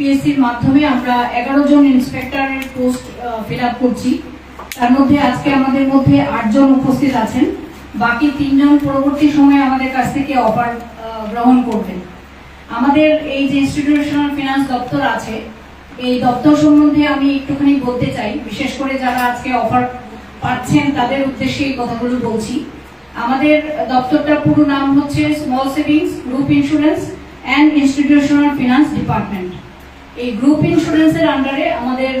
ইউপিএসসির মাধ্যমে আমরা এগারো জন ইন্সপেক্টরের পোস্ট ফিল করছি। তার মধ্যে আজকে আমাদের মধ্যে আটজন উপস্থিত আছেন। বাকি তিনজন পরবর্তী সময়ে আমাদের কাছ থেকে অফার গ্রহণ করবেন। আমাদের এই যে ইনস্টিটিউশনাল ফিনান্স দপ্তর আছে, এই দপ্তর সম্বন্ধে আমি একটুখানি বলতে চাই। বিশেষ করে যারা আজকে অফার পাচ্ছেন, তাদের উদ্দেশ্যে এই কথাগুলো বলছি। আমাদের দপ্তরটার পুরো নাম হচ্ছে small savings group insurance and institutional finance department এই গ্রুপ ইন্স্যুরেন্সের আন্ডারে আমাদের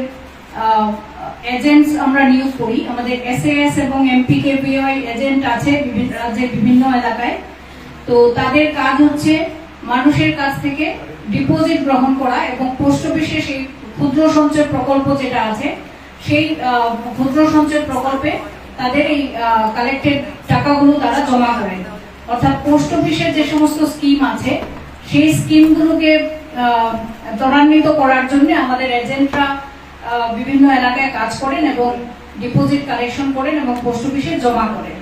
এজেন্টস আমরা নিয়োগ করি। আমাদের এসএএস এবং এমপিকে এজেন্ট আছে বিভিন্ন রাজ্যের বিভিন্ন এলাকায়। তো তাদের কাজ হচ্ছে মানুষের কাছ থেকে ডিপোজিট গ্রহণ করা এবং পোস্ট অফিসে সেই ক্ষুদ্র সঞ্চয় প্রকল্প যেটা আছে, সেই ক্ষুদ্র সঞ্চয় প্রকল্পে তাদের এই কালেক্টেড টাকাগুলো তারা জমা করেন অর্থাৎ পোস্ট অফিসের যে সমস্ত স্কিম আছে, সেই স্কিমগুলোকে ত্বরান্বিত করার জন্য আমাদের এজেন্টরা বিভিন্ন এলাকায় কাজ করেন এবং ডিপোজিট কালেকশন করেন এবং পোস্ট অফিসে জমা করেন।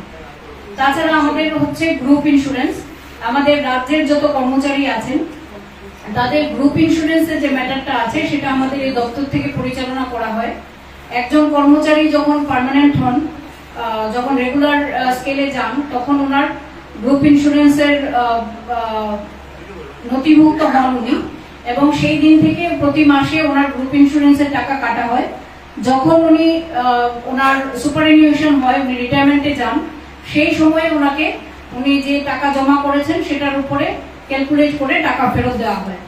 তাছাড়া আমাদের হচ্ছে গ্রুপ ইন্স্যুরেন্স আমাদের রাজ্যের যত কর্মচারী আছেন, তাদের গ্রুপ ইন্স্যুরেন্সের যে ম্যাটারটা আছে, সেটা আমাদের এই দপ্তর থেকে পরিচালনা করা হয়। একজন কর্মচারী যখন পার্মানেন্ট হন যখন রেগুলার স্কেলে যান, তখন ওনার গ্রুপ ইন্স্যুরেন্সের নথিভুক্ত হন উনি। এবং সেই দিন থেকে প্রতি মাসে ওনার গ্রুপ ইন্স্যুরেন্সের টাকা কাটা হয়। যখন উনি ওনার সুপারএনিউশন হয়, উনি রিটায়ারমেন্টে যান, সেই সময়ে ওনাকে উনি যে টাকা জমা করেছেন সেটার উপরে ক্যালকুলেট করে টাকা ফেরত দেওয়া হয়।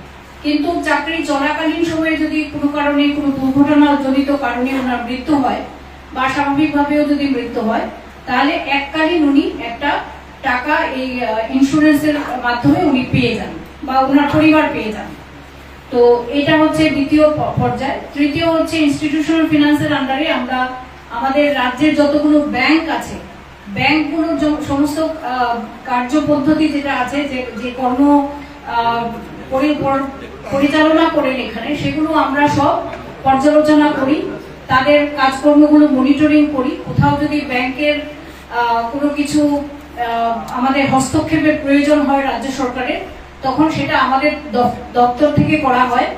কিন্তু চাকরি চলাকালীন সময়ে যদি কোনো কারণে কোনো দুর্ঘটনা জনিত কারণে ওনার মৃত্যু হয় বা স্বাভাবিকভাবেও যদি মৃত্যু হয়, তাহলে এককালীন উনি একটা টাকা এই ইন্স্যুরেন্সের মাধ্যমে উনি পেয়ে যান বা ওনার পরিবার পেয়ে যান। তো এটা হচ্ছে দ্বিতীয় পর্যায়। তৃতীয় হচ্ছে ইনস্টিটিউশনাল ফিনান্সের আন্ডারে আমরা আমাদের রাজ্যের যতগুলো ব্যাংক আছে ব্যাংকগুলোর সমস্ত আহ, কার্যপদ্ধতি যেটা আছে যে যে কর্ম পরি- পরিচালনা করেন এখানে সেগুলো আমরা সব পর্যালোচনা করি তাদের কাজকর্মগুলো মনিটরিং করি। কোথাও যদি ব্যাংকের কোনো কিছু আমাদের হস্তক্ষেপের প্রয়োজন হয় রাজ্য সরকারের তখন সেটা আমাদের দপ্তর থেকে করা হয়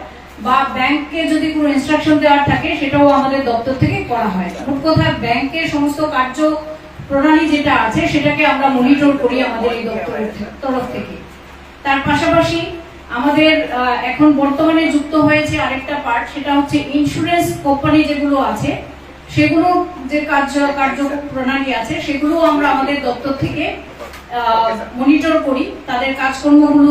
বা ব্যাংককে যদি কোনো ইনস্ট্রাকশন দেওয়ার থাকে সেটাও আমাদের দপ্তর থেকে করা হয়। মোট কথা ব্যাংকের সমস্ত কার্য প্রণালী যেটা আছে সেটাকে আমরা মনিটর করি আমাদের এই দপ্তরের তরফ থেকে। তার পাশাপাশি আমাদের এখন বর্তমানে যুক্ত হয়েছে আরেকটা পার্ট সেটা হচ্ছে ইন্স্যুরেন্স কোম্পানি যেগুলো আছে, সেগুলো যে কার্য কার্য প্রণালী আছে, সেগুলো আমরা আমাদের দপ্তর থেকে মনিটর করি। তাদের কাজকর্মগুলো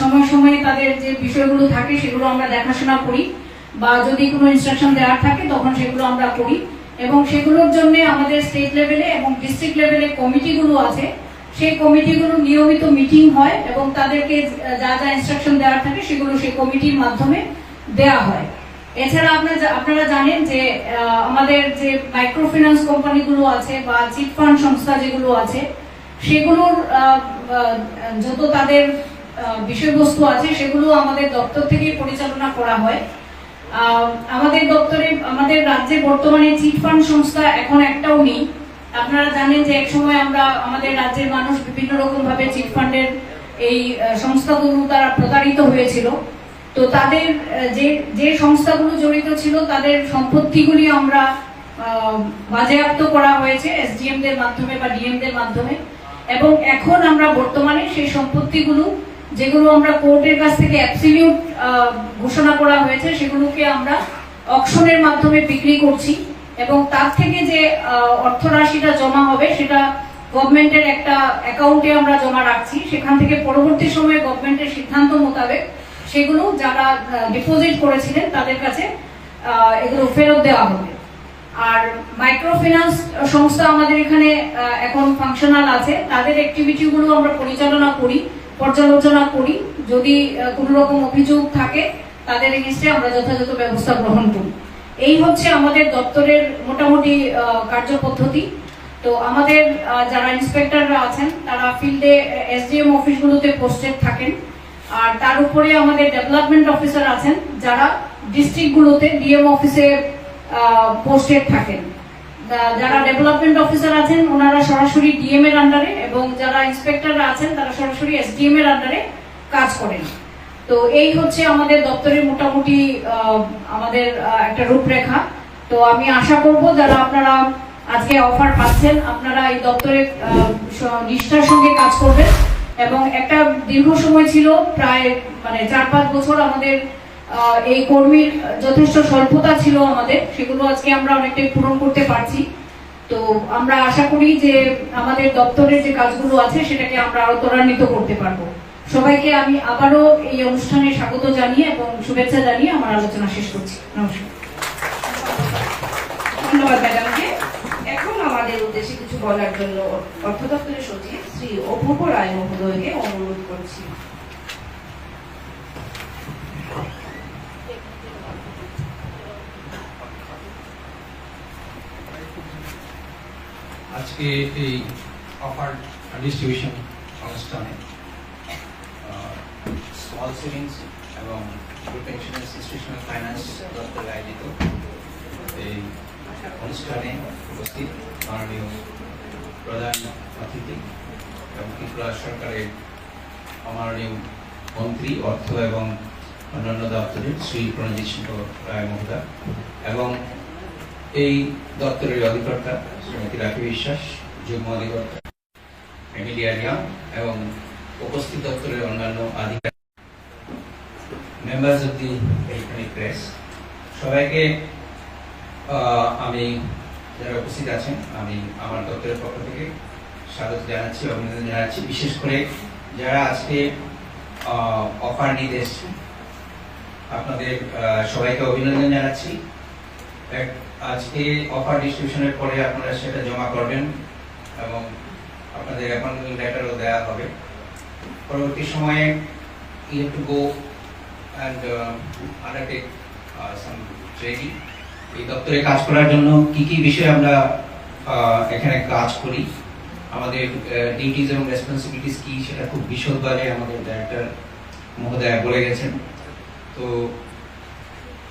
সময় সময়ে তাদের যে বিষয়গুলো থাকে সেগুলো আমরা দেখাশোনা করি। বা যদি কোনো ইনস্ট্রাকশন দেওয়ার থাকে, তখন সেগুলো আমরা করি। এবং সেগুলোর জন্য আমাদের স্টেট লেভেলে এবং ডিস্ট্রিক্ট লেভেলে কমিটিগুলো আছে। সেই কমিটিগুলো নিয়মিত মিটিং হয় এবং তাদেরকে যা যা ইনস্ট্রাকশন দেওয়ার থাকে সেগুলো সেই কমিটির মাধ্যমে দেয়া হয়। এছাড়া আপনারা আপনারা জানেন যে আমাদের যে মাইক্রো ফিন্যান্স কোম্পানিগুলো আছে বা চিট ফান্ড সংস্থা যেগুলো আছে সেগুলোর যত তাদের বিষয়বস্তু আছে সেগুলো আমাদের দপ্তর থেকে পরিচালনা করা হয়। আমাদের দপ্তরে, আমাদের রাজ্যে বর্তমানে চিট ফান্ড সংস্থা এখন একটাও নেই। আপনারা জানেন যে এক সময় আমরা আমাদের রাজ্যের মানুষ বিভিন্ন রকম ভাবে চিট ফান্ডের এই সংস্থাগুলো তারা প্রতারিত হয়েছিল। তো তাদের যে যে সংস্থাগুলো জড়িত ছিল তাদের সম্পত্তিগুলি আমরা বাজেয়াপ্ত করা হয়েছে এসডিএম দের মাধ্যমে বা ডিএমদের মাধ্যমে। এবং এখন আমরা বর্তমানে সেই সম্পত্তিগুলো, যেগুলো আমরা কোর্টের কাছ থেকে অ্যাবসলিউট ঘোষণা করা হয়েছে, সেগুলোকে আমরা অকশনের মাধ্যমে বিক্রি করছি এবং তার থেকে যে অর্থরাশিটা জমা হবে, সেটা গভর্নমেন্টের একটা অ্যাকাউন্টে আমরা জমা রাখছি। সেখান থেকে পরবর্তী সময়ে গভর্নমেন্টের সিদ্ধান্ত মোতাবেক সেগুলো যারা ডিপোজিট করেছিলেন, তাদের কাছে এগুলো ফেরত দেওয়া হবে। আর মাইক্রো ফিন্যান্স সংস্থা আমাদের এখানে এখন ফাংশনাল আছে। তাদের অ্যাক্টিভিটি গুলো আমরা পরিচালনা করি, পর্যালোচনা করি। যদি কোনো রকম অভিযোগ থাকে, তাদের এগেনস্টে আমরা যথাযথ ব্যবস্থা গ্রহণ করি। এই হচ্ছে আমাদের দপ্তরের মোটামুটি কার্যপদ্ধতি। তো আমাদের যারা ইন্সপেক্টররা আছেন, তারা ফিল্ডে এসডিএম অফিসগুলোতে পোস্টেড থাকেন। আর তার উপরে আমাদের ডেভেলপমেন্ট অফিসার আছেন, যারা ডিস্ট্রিক্টগুলোতে ডিএম অফিসে পোস্টেড থাকেন। যারা ডেভেলপমেন্ট অফিসার আছেন, ওনারা সরাসরি ডিএম এর আন্ডারে এবং যারা ইন্সপেক্টররা আছেন, তারা সরাসরি এসডিএম এর আন্ডারে কাজ করেন। তো এই হচ্ছে আমাদের দপ্তরের মোটামুটি আমাদের একটা রূপরেখা। তো আমি আশা করব যারা আপনারা আজকে অফার পাচ্ছেন, আপনারা এই দপ্তরে নিষ্ঠার সঙ্গে কাজ করবেন। এবং একটা দীর্ঘ সময় ছিল, প্রায় মানে চার পাঁচ বছর আমাদের এই কর্মীর যথেষ্ট স্বল্পতা ছিল আমাদের, সেগুলো আজকে আমরা অনেকটাই পূরণ করতে পারছি। তো আমরা আশা করি যে আমাদের দপ্তরের যে কাজগুলো আছে, সেটাকে আমরা আরও ত্বরান্বিত করতে পারব। সবাইকে আমি আবারও এই অনুষ্ঠানে স্বাগত জানিয়ে এবং শুভেচ্ছা জানিয়ে আমার আলোচনা শেষ করছি। নমস্কার। ধন্যবাদ ম্যাডামকে। এখন আমাদের উদ্দেশ্যে কিছু বলার জন্য অর্থ দপ্তরের সচিব শ্রী অভূপ রায় মহোদয়কে অনুরোধ করছি। আজকে এই অফার ডিস্ট্রিবিউশন অনুষ্ঠানে স্মল সেভিংস এবং গ্রুপ ইন্স্যুরেন্স ফাইন্যান্স দপ্তর আয়োজিত এই অনুষ্ঠানে উপস্থিত মাননীয় প্রধান অতিথি এবং ত্রিপুরা সরকারের মাননীয় মন্ত্রী, অর্থ এবং অন্যান্য দপ্তরের শ্রী প্রণজিৎ সিংহ রায় মহোদয় এবং এই দপ্তরের অধিকর্তা শ্রীমতী রাখি বিশ্বাস, যুগ্ম অধিকর্তা এমিলিয়া রিয়াম এবং উপস্থিত দপ্তরের অন্যান্য আধিকারিক members of the electronic press সবাইকে আমি, যারা উপস্থিত আছেন, আমি আমার দপ্তরের পক্ষ থেকে স্বাগত জানাচ্ছি, অভিনন্দন জানাচ্ছি। বিশেষ করে যারা আজকে অফার নিতে এসছেন, আপনাদের সবাইকে অভিনন্দন জানাচ্ছি। এক- আজকে অফার ডিস্ট্রিবিউশনের পরে আপনারা সেটা জমা করবেন এবং আপনাদের অ্যাপয়েন্টমেন্ট লেটারও দেওয়া হবে। পরবর্তী সময়ে you have to go and undertake some training এই দপ্তরে কাজ করার জন্য কি কি বিষয়ে আমরা এখানে কাজ করি? আমাদের ডিউটিজ এবং রেসপন্সিবিলিটিস কি সেটা খুব বিশদভাবে আমাদের ডাইরেক্টর মহোদয় বলে গেছেন। তো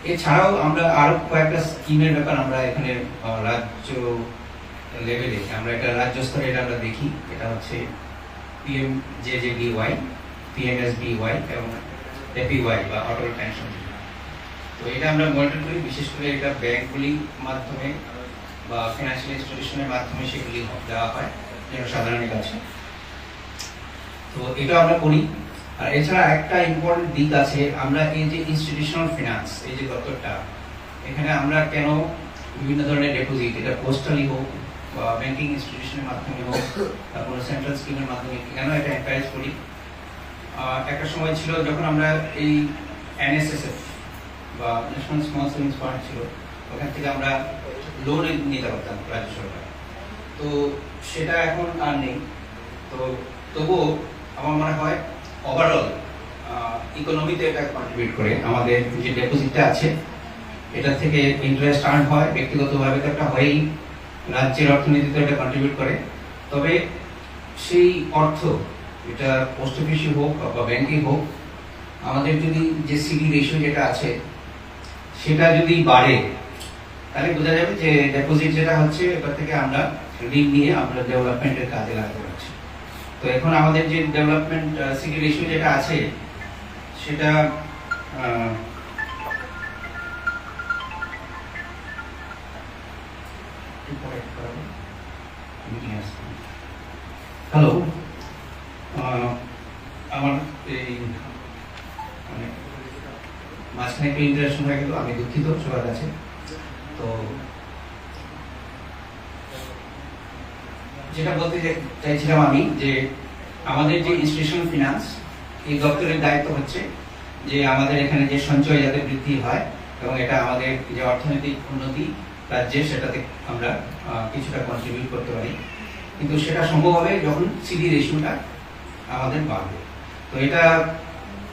এছাড়াও আমরা আরও কয়েকটা স্কিমের ব্যাপার আমরা এখানে রাজ্য লেভেলে আমরা এটা রাজ্য স্তরে এটা আমরা দেখি। এটা হচ্ছে PM J J B Y PMS B Y এবং এপিওয়াই বা অটল পেনশন তো এটা আমরা মনিটর করি, বিশেষ করে এটা ব্যাংকগুলির মাধ্যমে বা ফিনান্সিয়াল ইনস্টিটিউশনের মাধ্যমে সেগুলি দেওয়া হয় জনসাধারণের কাছে। তো এটা আমরা করি। আর এছাড়া একটা ইম্পর্টেন্ট দিক আছে, আমরা এই যে ইনস্টিটিউশনাল ফিনান্স এই যে দপ্তরটা, এখানে আমরা কেন বিভিন্ন ধরনের ডেপোজিট এটা পোস্টালি হোক বা ব্যাংকিং ইনস্টিটিউশনের মাধ্যমে হোক, তারপর সেন্ট্রাল স্কিমের মাধ্যমে, কেন এটা এনকারেজ করি? একটা সময় ছিল যখন আমরা এই এনএসএসএফ বা ন্যাশনাল স্মল সেভিংস ফান্ড ছিল, ওখান থেকে আমরা লোন নিতে পারতাম রাজ্য সরকার। তো সেটা এখন আর নেই। তো তবুও আমার মনে হয় ওভারঅল ইকোনমিতে এটা কন্ট্রিবিউট করে। আমাদের যে ডেপোজিটটা আছে এটা থেকে ইন্টারেস্ট আর্ন হয়, ব্যক্তিগতভাবে তো একটা হয়েই, রাজ্যের অর্থনীতিতে এটা কন্ট্রিবিউট করে। তবে সেই অর্থ, এটা পোস্ট অফিসে হোক বা ব্যাংকে হোক, আমাদের যদি যে সিডি রেশিও যেটা আছে, সেটা যদি বাড়ে, তাহলে বোঝা যাবে যে ডেপোজিট যেটা হচ্ছে, এবার থেকে আমরা ঋণ নিয়ে আমরা ডেভেলপমেন্টের কাজে পারছি তো এখন আমাদের যে ডেভেলপমেন্ট সিটি রেশিও যেটা আছে, সেটা হ্যালো আমার এই মানে মাঝখানে একটু ইন্টারাকশন হয়ে গেল, আমি দুঃখিত সবার কাছে তো যেটা বলতে চাইছিলাম আমি যে আমাদের যে ইনস্টিটিউশনাল ফিনান্স এই দপ্তরের দায়িত্ব হচ্ছে যে আমাদের এখানে যে সঞ্চয় যাতে বৃদ্ধি হয় এবং এটা আমাদের যে অর্থনৈতিক উন্নতি রাজ্যে সেটাতে আমরা কিছুটা কন্ট্রিবিউট করতে পারি। কিন্তু সেটা সম্ভব হবে যখন সিডি রেশিওটা আমাদের বাড়বে। তো এটা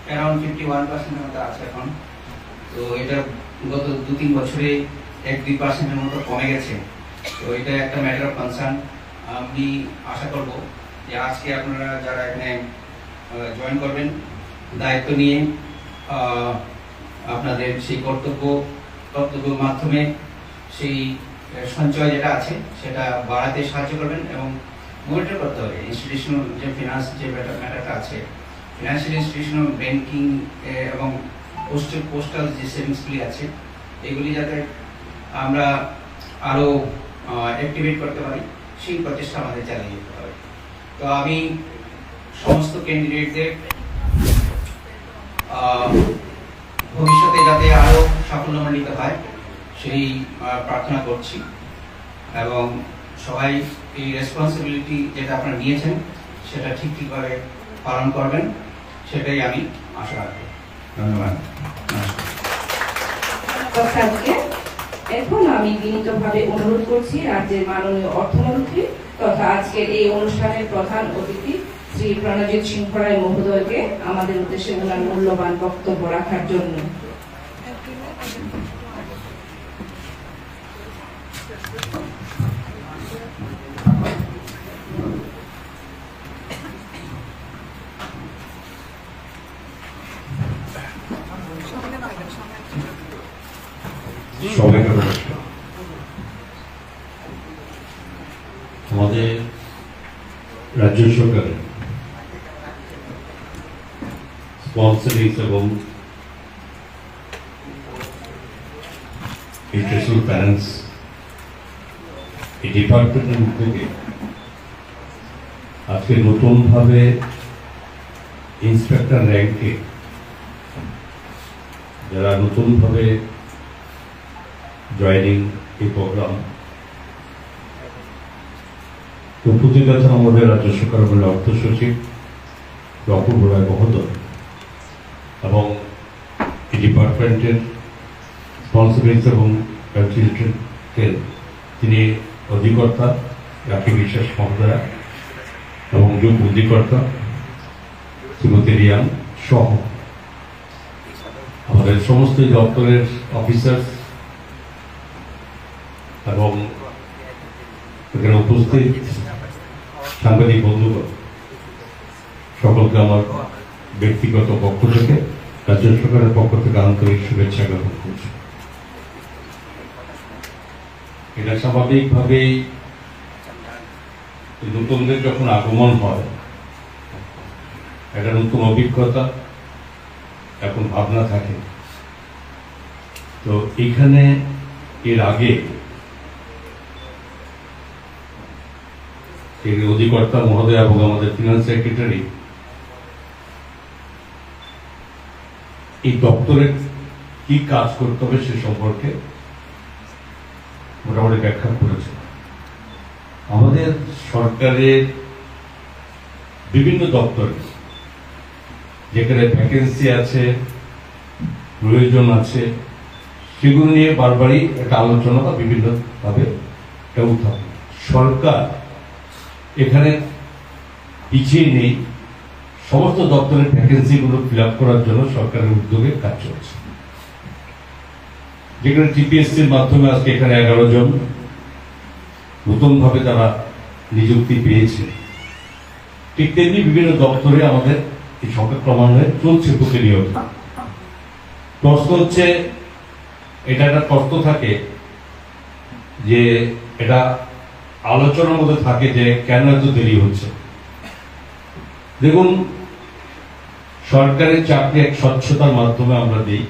অ্যারাউন্ড ফিফটি ওয়ান পার্সেন্টের মতো আছে এখন। তো এটা গত দু তিন বছরে এক দুই পার্সেন্টের মতো কমে গেছে। তো এটা একটা ম্যাটার অফ কনসার্ন আমি আশা করব যে আজকে আপনারা যারা এখানে জয়েন করবেন, দায়িত্ব নিয়ে আপনাদের সেই কর্তব্য, কর্তব্যের মাধ্যমে সেই সঞ্চয় যেটা আছে, সেটা বাড়াতে সাহায্য করবেন এবং মনিটর করতে হবে। ইনস্টিটিউশনাল যে ফিনান্স যে ম্যাটারটা আছে ফিনান্সিয়াল ইনস্টিটিউশনাল ব্যাংকিং এবং পোস্টাল পোস্টাল যে সেভিংসগুলি আছে, এগুলি যাতে আমরা আরও অ্যাক্টিভেট করতে পারি। সেই প্রচেষ্টা আমাদের চালিয়ে যেতে হবে। তো আমি সমস্ত ক্যান্ডিডেটদের ভবিষ্যতে যাতে আরও সাফল্যমণ্ডিত হয়, সেই প্রার্থনা করছি। এবং সবাই এই রেসপন্সিবিলিটি যেটা আপনারা নিয়েছেন, সেটা ঠিক ঠিকভাবে পালন করবেন, সেটাই আমি আশা রাখব। ধন্যবাদ। নমস্কার। এখন আমি বিনীতভাবে অনুরোধ করছি রাজ্যের মাননীয় অর্থমন্ত্রী তথা আজকের এই অনুষ্ঠানের প্রধান অতিথি শ্রী প্রণজিৎ সিংহ রায় মহোদয়কে আমাদের উদ্দেশ্যে ওনার মূল্যবান বক্তব্য রাখার জন্য সবাইকে নমস্কার আমাদের রাজ্য সরকারের স্পন্সরিং এবং ইন্টারন্যাশনাল ফাইন্যান্স এই ডিপার্টমেন্টের উদ্যোগে আজকে নতুনভাবে ইন্সপেক্টর র্যাঙ্কে যারা নতুনভাবে জয়নিং এই প্রোগ্রাম উপস্থিত আছেন আমাদের রাজ্য সরকার বলে অর্থ সচিব অপূর্ব রায় মহোদয় এবং এই ডিপার্টমেন্টের স্পন্সিবিলিটি এবং অ্যাক্টিভিটির তিনি অধিকর্তা, রাখি বিশ্বাস মহোদয়া এবং যোগ অধিকর্তা শ্রীমতী রিয়ান সহ আমাদের সমস্ত দপ্তরের অফিসার এবং এখানে উপস্থিত সাংবাদিক বন্ধুগণ, সকলকে আমার ব্যক্তিগত পক্ষ থেকে, রাজ্য সরকারের পক্ষ থেকে আন্তরিক শুভেচ্ছা জ্ঞাপন করছি। এটা স্বাভাবিকভাবেই নতুনদের যখন আগমন হয়, একটা নতুন অভিজ্ঞতা এখন ভাবনা থাকে। তো এখানে, এর আগে এর অধিকর্তা মহোদয় এবং আমাদের ফিনান্স সেক্রেটারি এই দপ্তরের কি কাজ করতে হবে সে সম্পর্কে মোটামুটি ব্যাখ্যা করেছে। আমাদের সরকারের বিভিন্ন দপ্তরে, যেখানে ভ্যাকেন্সি আছে, প্রয়োজন আছে, সেগুলো নিয়ে বারবারই একটা আলোচনা বা বিভিন্নভাবে উত্থাপন সরকার এখানে পিছিয়ে নেই। সমস্ত দপ্তরের ভ্যাকেন্সিগুলো ফিল আপ করার জন্য সরকারের উদ্যোগে কাজ চলছে। যেখানে টিপিএসসির মাধ্যমে আজকে এখানে এগারো জন নতুনভাবে তারা নিযুক্তি পেয়েছে। ঠিক তেমনি বিভিন্ন দপ্তরে আমাদের এই সংখ্যা ক্রমান্বয়ে চলছে প্রতিনিয়ত। প্রশ্ন হচ্ছে, এটা একটা তত্ত্ব থাকে যে এটা আলোচনার মধ্যে থাকে যে কেন এত দেরি হচ্ছে। দেখুন সরকারের চাকরি এক স্বচ্ছতার মাধ্যমে আমরা দিই।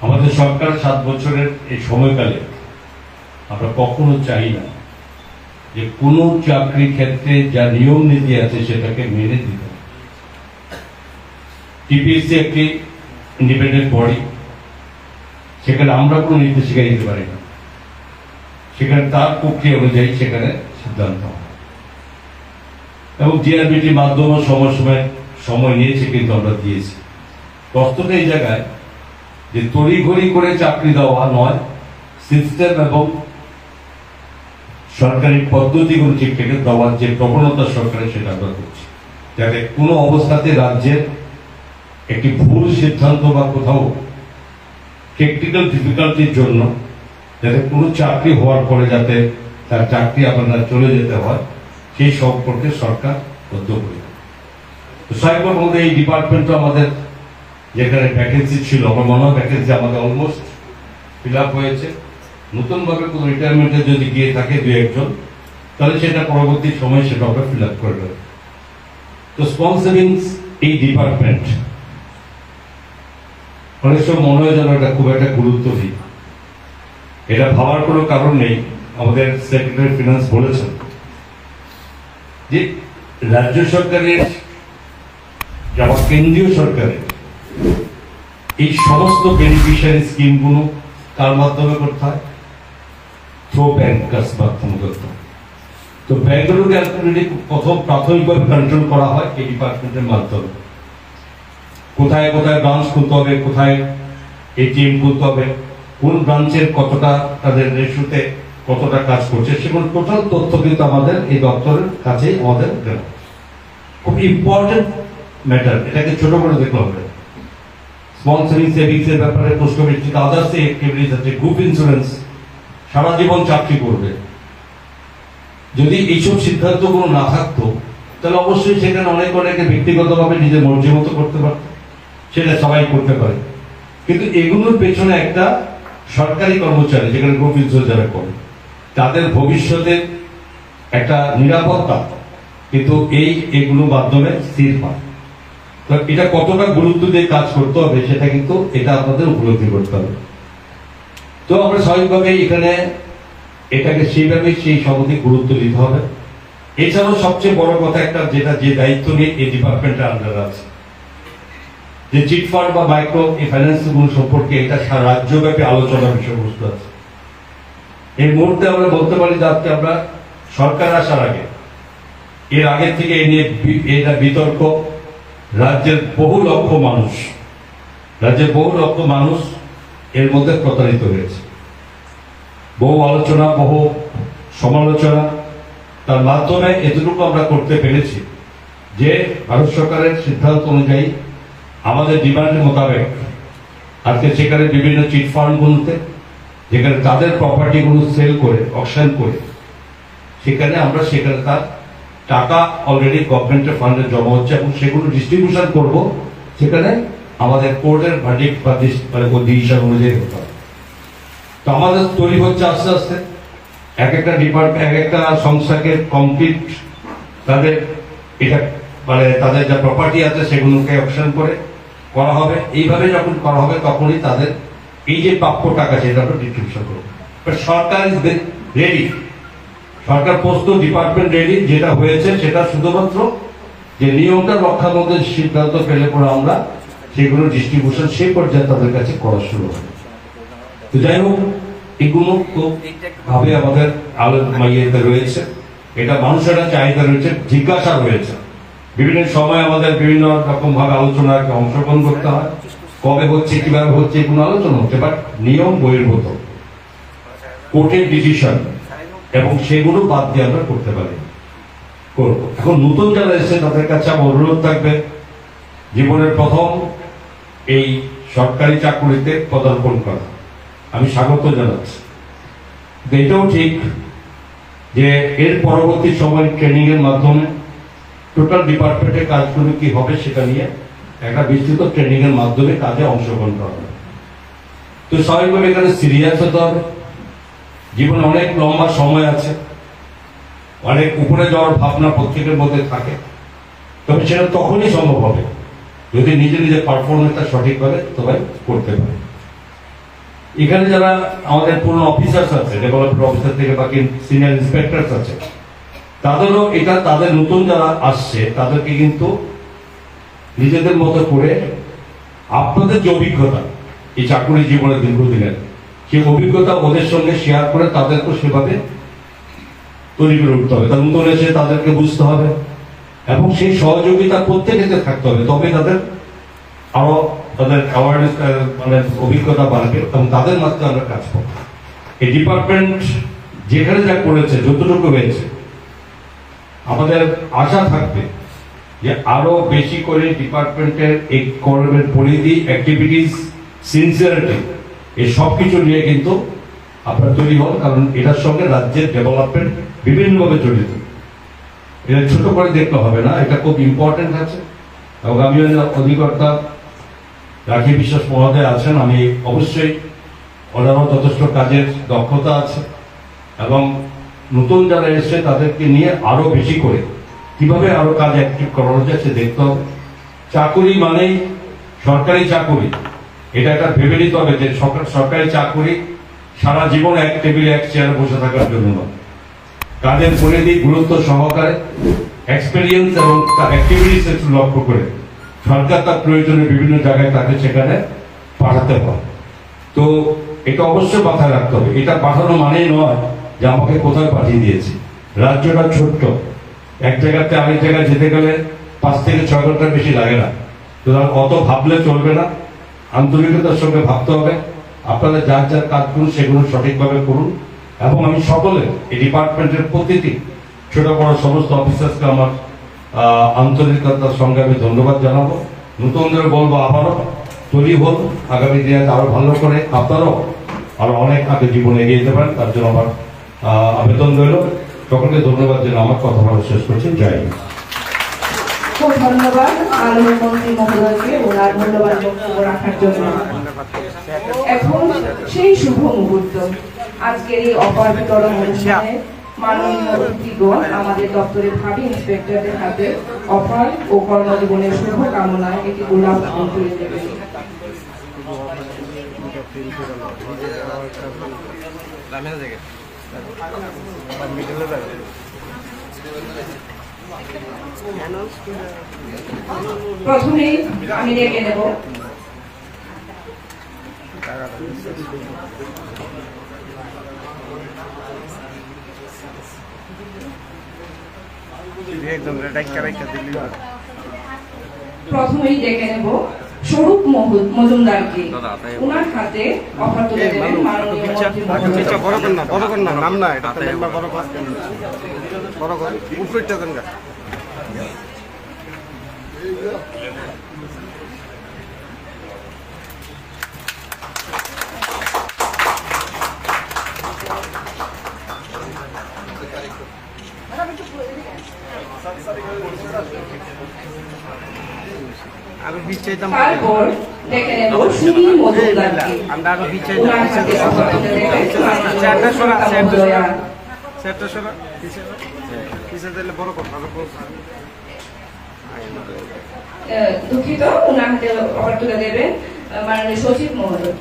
আমাদের সরকার সাত বছরের এই সময়কালে আমরা কখনো চাই না যে কোনো চাকরি ক্ষেত্রে যা নিয়ম নীতি আছে সেটাকে মেনে দিতে টিপিএসসি একটি ইন্ডিপেন্ডেন্ট বডি সেখানে আমরা কোনো নির্দেশিকা দিতে পারি না। সেখানে তার প্রক্রিয়া অনুযায়ী সেখানে সিদ্ধান্ত এবং জিআরবিটির মাধ্যমে সময় সময় সময় নিয়েছে কিন্তু আমরা দিয়েছি। প্রশ্নটা এই জায়গায় যে তড়িঘড়ি করে চাকরি দেওয়া নয় সিস্টেম এবং সরকারি পদ্ধতিগুলো ঠিক থেকে দেওয়ার যে প্রবণতা সরকারের সেটা আমরা করছি। যাতে কোনো অবস্থাতে রাজ্যের একটি ভুল সিদ্ধান্ত বা কোথাও টেকনিক্যাল ডিফিকাল্টির জন্য যাতে কোনো চাকরি হওয়ার পরে যাতে তার চাকরি আপনার চলে যেতে হয়, সেই সম্পর্কে সরকার উদ্যোগ নেবে তো সাইবার মধ্যে এই ডিপার্টমেন্টও আমাদের যেখানে ভ্যাকেন্সি ছিল, আমার মনে হয় ভ্যাকেন্সি আমাদের অলমোস্ট ফিল আপ হয়েছে। নতুনভাবে কোনো রিটায়ারমেন্টে যদি গিয়ে থাকে দু একজন, তাহলে সেটা পরবর্তী সময় সেটা আমরা ফিল আপ করে দেবে। তো স্পন্সরিং এই ডিপার্টমেন্ট অনেক সময় মনে হয় যেন এটা খুব একটা গুরুত্বহীন। এটা ভাবার কোনো কারণ নেই, আমাদের সেক্রেটারি ফিনান্স বলেছেন। যে রাজ্য সরকারের যারা কেন্দ্রীয় সরকারের, এই সমস্ত বেনিফিশিয়ারি স্কিমগুলো কার মাধ্যমে করতে হয়? থ্রো ব্যাংকার্স মাধ্যমে করতে হয়। তো ব্যাংকগুলোকে অ্যালরেডি প্রথম প্রাথমিকভাবে কন্ট্রোল করা হয় এই ডিপার্টমেন্টের মাধ্যমে। কোথায় কোথায় ব্রাঞ্চ খুলতে হবে, কোথায় এটিএম খুলতে হবে কোন ব্রাঞ্চের কতটা তাদের রেশুতে কতটা কাজ করছে সেগুলো টোটাল তথ্য কিন্তু আমাদের এই দপ্তরের কাছেই আমাদের দেওয়া খুব ইম্পর্টেন্ট ম্যাটার এটাকে ছোট করে দেখতে হবে। স্পন্সরিং সেভিংস এর ব্যাপারে পোস্ট অফিস আদার্স অ্যাক্টিভিটিস আছে গ্রুপ ইন্স্যুরেন্স সারা জীবন চাকরি করবে। যদি এইসব সিদ্ধান্তগুলো না থাকতো, তাহলে অবশ্যই সেখানে অনেক অনেকে ব্যক্তিগতভাবে নিজের মর্জি মতো করতে পারত। সেটা সবাই করতে পারে। কিন্তু এগুলোর পেছনে একটা সরকারি কর্মচারী, যেখানে ইন্স্যুরেন্স যারা করে, তাদের ভবিষ্যতের একটা নিরাপত্তা কিন্তু এই এগুলোর মাধ্যমে স্থির হয়। তো এটা কতটা গুরুত্ব দিয়ে কাজ করতে হবে সেটা কিন্তু এটা আপনাদের উপলব্ধি করতে হবে। তো আমরা স্বাভাবিকভাবে এখানে এটাকে সেইভাবে সেই সমিতি গুরুত্ব দিতে হবে। এছাড়াও সবচেয়ে বড় কথা একটা যেটা যে দায়িত্ব নিয়ে এই ডিপার্টমেন্টের আন্ডার আছে। যে চিট ফান্ড বা মাইক্রো ফাইন্যান্সগুলো সম্পর্কে এটা সারা রাজ্যব্যাপী আলোচনার বিষয়বস্তু আছে। এই মুহূর্তে আমরা বলতে পারি যে আজকে আমরা সরকার আসার আগে, এর আগে থেকে এই নিয়ে এটা বিতর্ক, রাজ্যের বহু লক্ষ মানুষ, রাজ্যের বহু লক্ষ মানুষ এর মধ্যে প্রতারিত হয়েছে। বহু আলোচনা, বহু সমালোচনা, তার মাধ্যমে এতটুকু আমরা করতে পেরেছি যে ভারত সরকারের সিদ্ধান্ত অনুযায়ী আমাদের ডিমান্ড মোতাবেক আজকে সেখানে বিভিন্ন চিট ফান্ডগুলোতে, যেখানে তাদের প্রপার্টিগুলো সেল করে, অকশন করে, সেখানে আমরা সেখানে তার টাকা অলরেডি গভর্নমেন্টের ফান্ডে জমা হচ্ছে এবং সেগুলো ডিস্ট্রিবিউশন করব, সেখানে আমাদের কোর্টের ভার্ডিক্ট বা ডিস- মানে অনুযায়ী হতে হবে। তো আমাদের তৈরি হচ্ছে আস্তে আস্তে। এক একটা ডিপার্টমেন্ট এক একটা সংস্থাকে কমপ্লিট তাদের এটা মানে তাদের যা প্রপার্টি আছে সেগুলোকে অপশন করে করা হবে। এইভাবে যখন করা হবে, তখনই তাদের এই যে প্রাপ্য টাকা, সেটা ডিস্ট্রিবিউশন করব সরকার ইজ রেডি সরকার প্রস্তুত ডিপার্টমেন্ট রেডি যেটা হয়েছে সেটা শুধুমাত্র যে নিয়মটা রক্ষার মধ্যে সিদ্ধান্ত ফেলে পরে আমরা সেগুলো ডিস্ট্রিবিউশন সেই পর্যায়ে তাদের কাছে করা শুরু হবে। তো যাই হোক, এগুলো তো ভাবে আমাদের আলো ইয়েতে রয়েছে। এটা মানুষের চাহিদা রয়েছে, জিজ্ঞাসা রয়েছে। বিভিন্ন সময় আমাদের বিভিন্ন রকম ভাবে আলোচনায় অংশগ্রহণ করতে হয়। কবে হচ্ছে, কীভাবে হচ্ছে, কোনো আলোচনা হচ্ছে বাট নিয়ম বহির্ভূত। কোর্টের ডিসিশন এবং সেগুলো বাদ দিয়ে আমরা করতে পারি। এখন নতুন যারা এসেছে, তাদের কাছে আমার অনুরোধ থাকবে, জীবনের প্রথম এই সরকারি চাকুরিতে পদার্পণ করা। আমি স্বাগত জানাচ্ছি। এটাও ঠিক যে এর পরবর্তী সময় ট্রেনিং এর মাধ্যমে টোটাল ডিপার্টমেন্টের কাজগুলো কি হবে সেটা নিয়ে একটা বিস্তৃত ট্রেনিং এর মাধ্যমে কাজে অংশগ্রহণ করা হবে। তো স্বাভাবিকভাবে এখানে সিরিয়াস হতে হবে। জীবনে অনেক লম্বা সময় আছে। অনেক উপরে যাওয়ার ভাবনা প্রত্যেকের মধ্যে থাকে। তবে সেটা তখনই সম্ভব হবে যদি নিজে নিজে পারফরমেন্সটা সঠিকভাবে সবাই করতে পারে। এখানে যারা আমাদের পুরনো অফিসার্স আছে ডেভেলপমেন্ট অফিসার থেকে বাকি সিনিয়র ইন্সপেক্টরস আছে তাদেরও এটা তাদের নতুন যারা আসছে, তাদেরকে কিন্তু নিজেদের মতো করে আপনাদের যে অভিজ্ঞতা, এই চাকরি জীবনের দীর্ঘদিনের, সেই অভিজ্ঞতা ওদের সঙ্গে শেয়ার করে তাদেরকে সেভাবে তৈরি করে উঠতে হবে। তার নতুন এসে তাদেরকে বুঝতে হবে এবং সেই সহযোগিতা প্রত্যেকেতে থাকতে হবে। তবে তাদের আরও তাদের অ্যাওয়ারনেস মানে অভিজ্ঞতা বাড়বে এবং তাদের মাধ্যমে আমরা কাজ করব। এই ডিপার্টমেন্ট যেখানে যা করেছে, যতটুকু হয়েছে আমাদের আশা থাকবে যে আরও বেশি করে ডিপার্টমেন্টের এই কর্মের পরিধি অ্যাক্টিভিটিস সিনসিয়ারিটি এই সব কিছু নিয়ে কিন্তু আপনার তৈরি হন, কারণ এটার সঙ্গে রাজ্যের ডেভেলপমেন্ট বিভিন্নভাবে জড়িত। এটা ছোট করে দেখতে হবে না, এটা খুব ইম্পর্টেন্ট আছে। এবং আমি অধিকর্তা রাখি বিশ্বাস মহোদয় আছেন, আমি অবশ্যই ওনারও যথেষ্ট কাজের দক্ষতা আছে। এবং নতুন যারা এসছে, তাদেরকে নিয়ে আরও বেশি করে। কীভাবে আরও কাজ অ্যাক্টিভ করানো যায় সে দেখতে হবে। চাকুরি মানেই সরকারি চাকুরি। এটা একটা ভেবে নিতে হবে যে সরকার চাকুরি সারা জীবন এক টেবিলে, এক চেয়ারে বসে থাকার জন্য নয়। কাজের পরিধি, গুরুত্ব সহকারে এক্সপেরিয়েন্স এবং তার অ্যাক্টিভিটিস একটু লক্ষ্য করে। সরকার তার প্রয়োজনে বিভিন্ন জায়গায় তাকে সেখানে পাঠাতে হয় তো এটা অবশ্যই মাথায় রাখতে হবে। এটা পাঠানো মানেই নয় যে আমাকে কোথায় পাঠিয়ে দিয়েছে? রাজ্যটা ছোট্ট। এক জায়গাতে আরেক জায়গায় যেতে গেলে পাঁচ থেকে ছয় ঘণ্টার বেশি লাগে না। সুতরাং অত ভাবলে চলবে না? আন্তরিকতার সঙ্গে ভাবতে হবে। আপনারা যার যার কাজ করুন, সেগুলো সঠিকভাবে করুন। এবং আমি সকলে এই ডিপার্টমেন্টের প্রতিটি ছোট বড় সমস্ত অফিসার্সকে আমার আন্তরিকতার সঙ্গে আমি ধন্যবাদ জানাব। নতুনদের বলব আবারও তৈরি হন। আগামী দিনে আরও ভালো করে আপনারাও আরও অনেক আগে জীবনে এগিয়ে যেতে পারেন। তার জন্য আমার আবেদন রইল। সকলকে ধন্যবাদ জন্য আমার কথা বলা শেষ করছি। জয় খুব ধন্যবাদ মাননীয় মন্ত্রী মহোদয়কে ওনার মূল্যবান বক্তব্য রাখার জন্য। এখন সেই শুভ মুহূর্ত। আজকের এই অপার বিতরণ অনুষ্ঠানে মাননীয় অতিথিগণ আমাদের দপ্তরের ভাবি ইন্সপেক্টরদের হাতে অফার ও কর্মজীবনের শুভ কামনায় একটি গোলাপ ফুল তুলে দেবেন। ডেকে নেব একদম ডাইকা ডাইকা দিলি প্রথমেই ডেকে নেব। স্বরূপ মজুমদারকে ওনার হাতে অফার তুলে দেবেন মাননীয় মন্ত্রী আচ্ছা বড় না বড় না নাম না এটা বড় বড় কর উপরটা দেন গা আরও বিচ চাইতাম তারপর দেখে নেব সুনীল মজুমদারকে আমরা আরও বিচ ওনার হাতে অফার তুলে দেবেন চারটা দিলে বড় দুঃখিত ওনার হাতে অফার তুলে দেবেন মাননীয় সচিব মহোদয়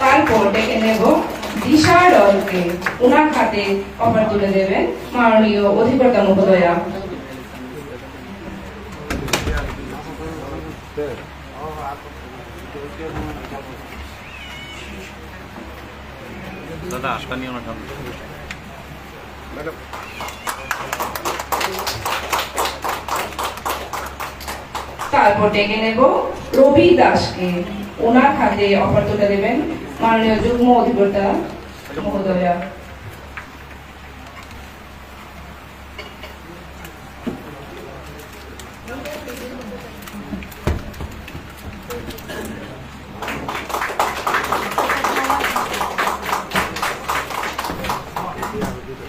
তারপর ডেকে নেব। দিশা রয়কে ওনার হাতে অফার তুলে দেবেন মাননীয় অধিকর্তা মহোদয়া। দাদা তারপর ডেকে নেব রবি দাসকে। ওনার হাতে অফার তুলে দেবেন মাননীয় যুগ্ম অধিকর্তা মহোদয়া।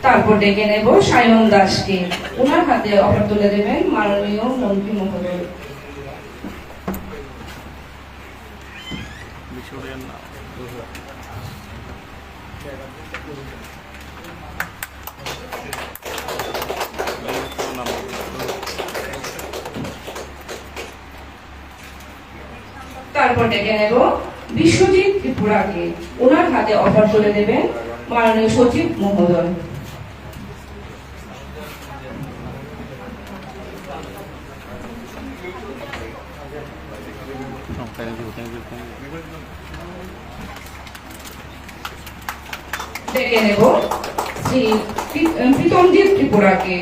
তারপর ডেকে নেব সায়ন দাসকে। ওনার হাতে অফার তুলে দেবেন মাননীয় মন্ত্রী মহোদয়। অফার তুলে দেবেন মাননীয় সচিব মহোদয়। ডেকে নেব প্রীতমজিৎ ত্রিপুরাকে।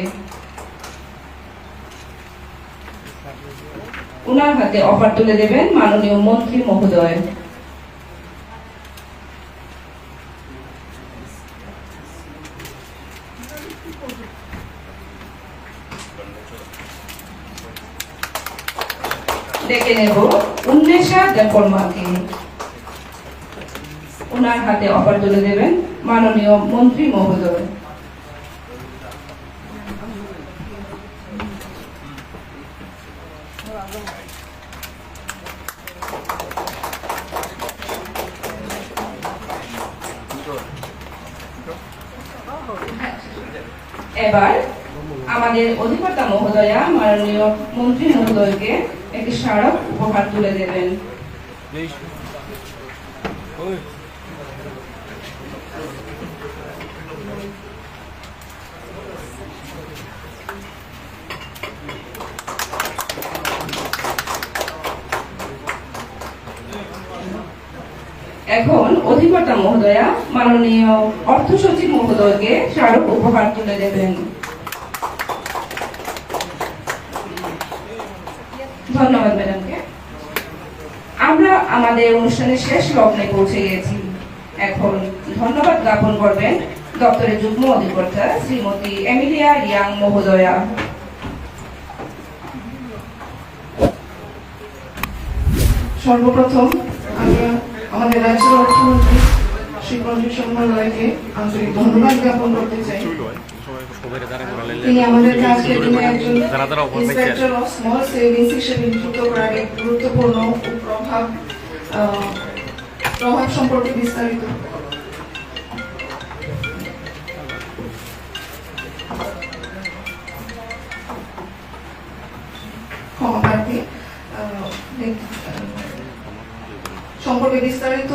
ওনার হাতে অফার তুলে দেবেন মাননীয় মন্ত্রী মহোদয়। নেব, উন্মেষা হাতে অফার তুলে দেবেন মাননীয় মন্ত্রী মহোদয়। এবার আমাদের অধিকর্তা মহোদয়া, মাননীয় মন্ত্রী মহোদয়কে একটি স্মারক উপহার তুলে দেবেন। এখন অধিকর্তা মহোদয়া, মাননীয় অর্থ সচিব মহোদয়কে স্মারক উপহার তুলে দেবেন। ধন্যবাদ ম্যাডামকে। আমরা আমাদের অনুষ্ঠানের শেষ লগ্নে পৌঁছে গেছি। এখন ধন্যবাদ জ্ঞাপন করবেন দপ্তরের যুগ্ম অধিকর্তা শ্রীমতী এমিলিয়া রিয়াং মহোদয়া। সর্বপ্রথম আমরা আমাদের রাজ্যের অর্থমন্ত্রী শ্রী প্রদীপ শর্মা রায়কে আন্তরিক ধন্যবাদ জ্ঞাপন করতে চাই। তিনি আমাদের তিনি একজন ইন্সপেক্টর অফ স্মল সেভিংস হিসেবে নিযুক্ত করার এক গুরুত্বপূর্ণ প্রভাব প্রভাব সম্পর্কে বিস্তারিত। সম্পর্কে বিস্তারিত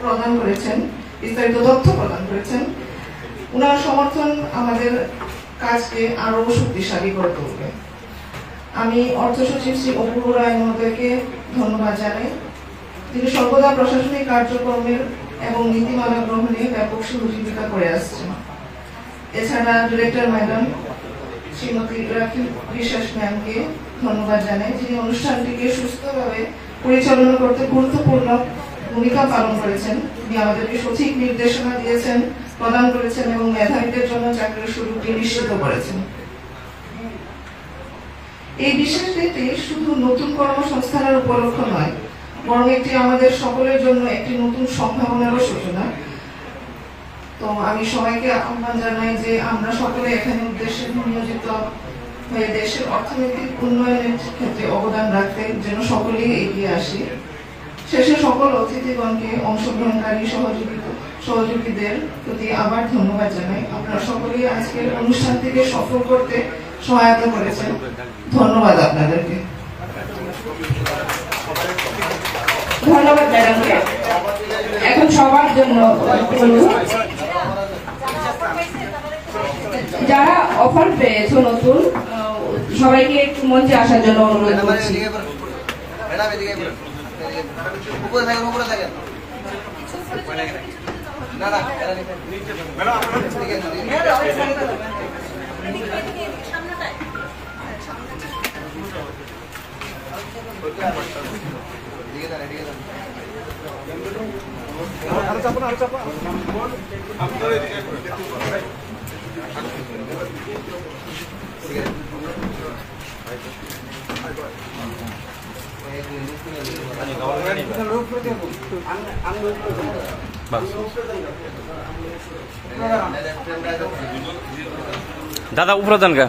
প্রদান করেছেন বিস্তারিত তথ্য প্রদান করেছেন। উনার সমর্থন আমাদের কাজকে আরও শক্তিশালী করে তুলবে। আমি অর্থ সচিব শ্রী অপূর্ব রায় মহোদয়কে ধন্যবাদ জানাই। তিনি সর্বদা প্রশাসনিক কার্যক্রমের এবং নীতিমালা গ্রহণে ব্যাপক সহযোগিতা করে আসছেন। এছাড়া ডিরেক্টর ম্যাডাম শ্রীমতী রাখি বিশ্বাস ম্যামকে ধন্যবাদ জানাই, যিনি অনুষ্ঠানটিকে সুস্থভাবে পরিচালনা করতে গুরুত্বপূর্ণ ভূমিকা পালন করেছেন। তিনি আমাদেরকে সঠিক নির্দেশনা দিয়েছেন, প্রদান করেছেন এবং মেধাবীদের জন্য চাকরির সুযোগটি নিশ্চিত করেছেন। এই বিশেষ দিনটি শুধু নতুন কর্মসংস্থানের উপলক্ষ নয়, বরং এটি আমাদের সকলের জন্য একটি নতুন সম্ভাবনারও সূচনা। তো আমি সবাইকে আহ্বান জানাই যে আমরা সকলে এখানে উদ্দেশ্যে নিয়োজিত হয়ে দেশের অর্থনৈতিক উন্নয়নের ক্ষেত্রে অবদান রাখতে যেন সকলেই এগিয়ে আসি। শেষে সকল অতিথিগণকে অংশগ্রহণকারী সহযোগী সহযোগীদের প্রতি আবার ধন্যবাদ জানাই। আপনারা সকলেই আজকের অনুষ্ঠানটিকে সফল করতে সহায়তা করেছেন। ধন্যবাদ আপনাদেরকে। ধন্যবাদ ম্যাডামকে এখন সবার জন্য যারা অফার পেয়েছ নতুন সবাইকে একটু মঞ্চে আসার জন্য অনুরোধ করছি। উপরে থাকেন উপরে থাকেন। না না আরও চাপা না, আরও চাপা। দাদা উপরে দেন গা।